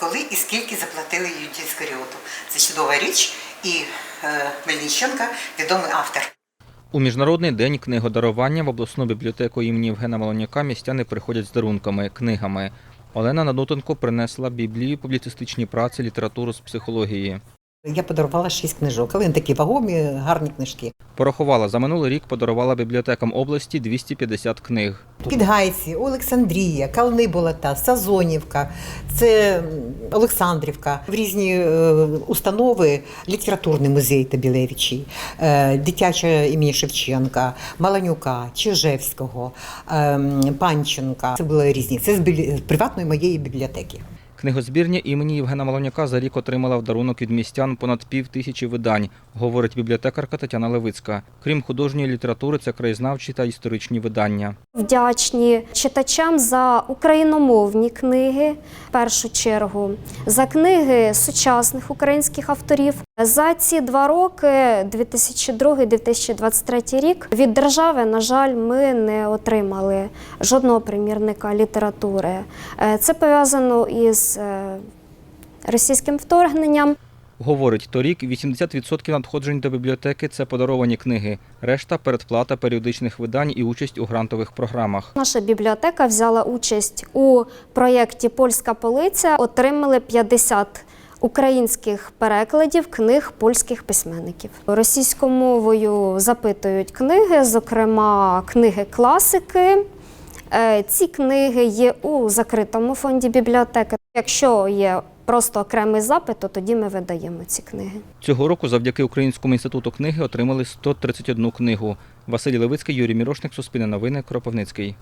Коли і скільки заплатили Юді Іскаріоту. Це чудова річ, і е, Мельниченка відомий автор. У міжнародний день книгодарування в обласну бібліотеку імені Євгена Волонюка містяни приходять з дарунками, книгами. Олена Надутенко принесла біблію, публіцистичні праці, літературу з психології. Я подарувала шість книжок, але вони такі вагомі, гарні книжки. Порахувала, за минулий рік подарувала бібліотекам області 250 книг. Підгайці, Олександрія, Кални Болота, Сазонівка, це Олександрівка, в різні е, установи, літературний музей Табілевичі, е, дитяча імені Шевченка, Маланюка, Чижевського, е, Панченка. Це були різні. Це з приватної моєї бібліотеки. Книгозбірня імені Євгена Малоняка за рік отримала в дарунок від містян понад пів тисячі видань, говорить бібліотекарка Тетяна Левицька. Крім художньої літератури, це краєзнавчі та історичні видання. Вдячні читачам за україномовні книги, в першу чергу, за книги сучасних українських авторів. За ці два роки, 2002-2023 рік, від держави, на жаль, ми не отримали жодного примірника літератури. Е, Це пов'язано із е, російським вторгненням. Говорить, торік 80% надходжень до бібліотеки це подаровані книги, решта передплата періодичних видань і участь у грантових програмах. Наша бібліотека взяла участь у проєкті Польська полиця. Отримали 50 українських перекладів книг польських письменників. Російською мовою запитують книги, зокрема книги класики. Е, Ці книги є у закритому фонді бібліотеки. Якщо є просто окремий запит, то тоді ми видаємо ці книги. Цього року завдяки Українському інституту книги отримали 131 книгу. Василь Левицький, Юрій Мірошник, Суспільне новини, Кропивницький.